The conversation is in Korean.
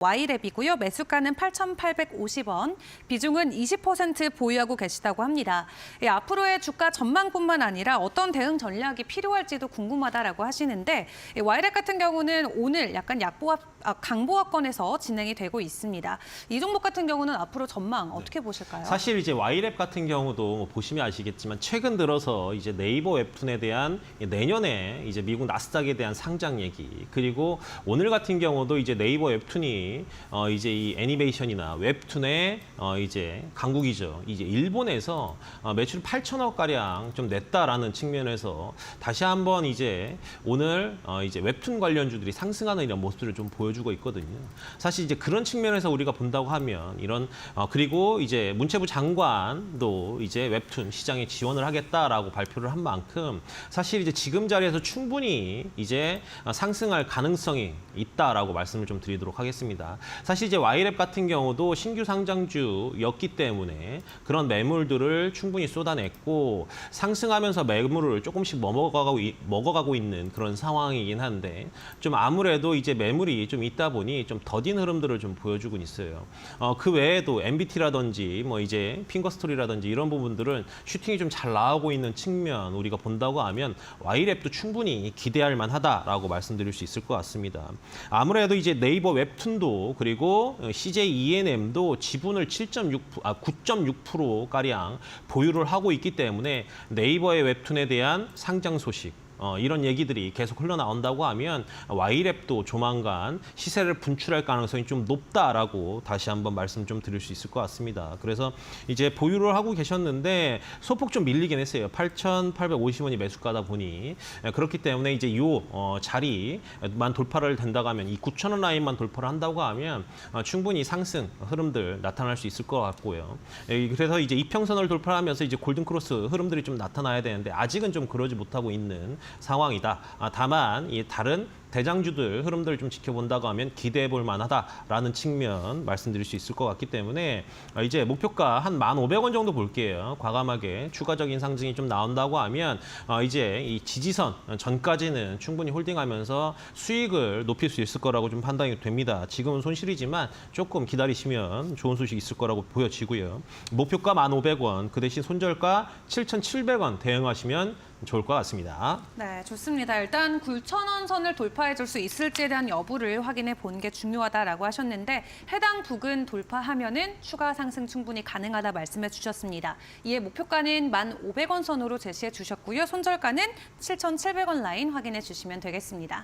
Y랩이고요. 매수가는 8,850원, 비중은 20% 보유하고 계시다고 합니다. 예, 앞으로의 주가 전망뿐만 아니라 어떤 대응 전략이 필요할지도 궁금하다라고 하시는데 예, Y랩 같은 경우는 오늘 약간 약보합, 아, 강보합권에서 진행이 되고 있습니다. 이 종목 같은 경우는 앞으로 전망 어떻게 보실까요? 사실 이제 Y랩 같은 경우도 뭐 보시면 아시겠지만 최근 들어서 이제 네이버 웹툰에 대한 내년에 이제 미국 나스닥에 대한 상장 얘기 그리고 오늘 같은 경우도 이제 네이버 웹툰이 어 이제 이 애니메이션이나 웹툰의 어 이제 강국이죠. 이제 일본에서 어 매출 8천억 가량 좀 냈다라는 측면에서 다시 한번 이제 오늘 어 이제 웹툰 관련주들이 상승하는 이런 모습들을 좀 보여주고 있거든요. 사실 이제 그런 측면에서 우리가 본다고 하면 이런 어 그리고 이제 문체부 장관도 이제 웹툰 시장에 지원을 하겠다라고 발표를 한 만큼 사실 이제 지금 자리에서 충분히 이제 어, 상승할 가능성이 있다라고 말씀을 좀 드리도록 하겠습니다. 사실 이제 Y랩 같은 경우도 신규 상장주였기 때문에 그런 매물들을 충분히 쏟아냈고 상승하면서 매물을 조금씩 먹어가고 이- 먹어가고 있는 그런 상황이긴 한데 좀 아무래도 이제 매물이 좀 있다 보니 좀 더딘 흐름들을 좀 보여주고 있어요. 어, 그 외에도 MBT라든지 뭐 이제 핑거스토리라든지 이런 부분들은 슈팅이 좀 잘 나오고 있는 측면 우리가 본다고 하면 Y랩도 충분히 기대할 만하다라고 말씀드릴 수 있을 것 같습니다. 아무래도 이제 네이버 웹툰도 그리고 CJ ENM도 지분을 7.6 아, 9.6% 가량 보유를 하고 있기 때문에 네이버의 웹툰에 대한 상장 소식 어, 이런 얘기들이 계속 흘러나온다고 하면 Y랩도 조만간 시세를 분출할 가능성이 좀 높다라고 다시 한번 말씀 좀 드릴 수 있을 것 같습니다. 그래서 이제 보유를 하고 계셨는데 소폭 좀 밀리긴 했어요. 8,850원이 매수가다 보니 예, 그렇기 때문에 이제 요 어, 자리만 돌파를 된다고 하면 이 9,000원 라인만 돌파를 한다고 하면 어, 충분히 상승 흐름들 나타날 수 있을 것 같고요. 예, 그래서 이제 이평선을 돌파하면서 이제 골든 크로스 흐름들이 좀 나타나야 되는데 아직은 좀 그러지 못하고 있는 상황이다. 아, 다만 이 다른 대장주들 흐름들을 좀 지켜본다고 하면 기대해 볼 만하다라는 측면 말씀드릴 수 있을 것 같기 때문에 아, 이제 목표가 한 1,500원 정도 볼게요. 과감하게 추가적인 상승이 좀 나온다고 하면 어, 이제 이 지지선 전까지는 충분히 홀딩하면서 수익을 높일 수 있을 거라고 좀 판단이 됩니다. 지금은 손실이지만 조금 기다리시면 좋은 소식 있을 거라고 보여지고요. 목표가 1,500원, 그 대신 손절가 7,700원 대응하시면 좋을 것 같습니다. 네, 좋습니다. 일단 9,000원 선을 돌파해 줄 수 있을지에 대한 여부를 확인해 보는 게 중요하다라고 하셨는데 해당 부근 돌파하면은 추가 상승 충분히 가능하다 말씀해 주셨습니다. 이에 목표가는 1,500원 선으로 제시해 주셨고요. 손절가는 7,700원 라인 확인해 주시면 되겠습니다.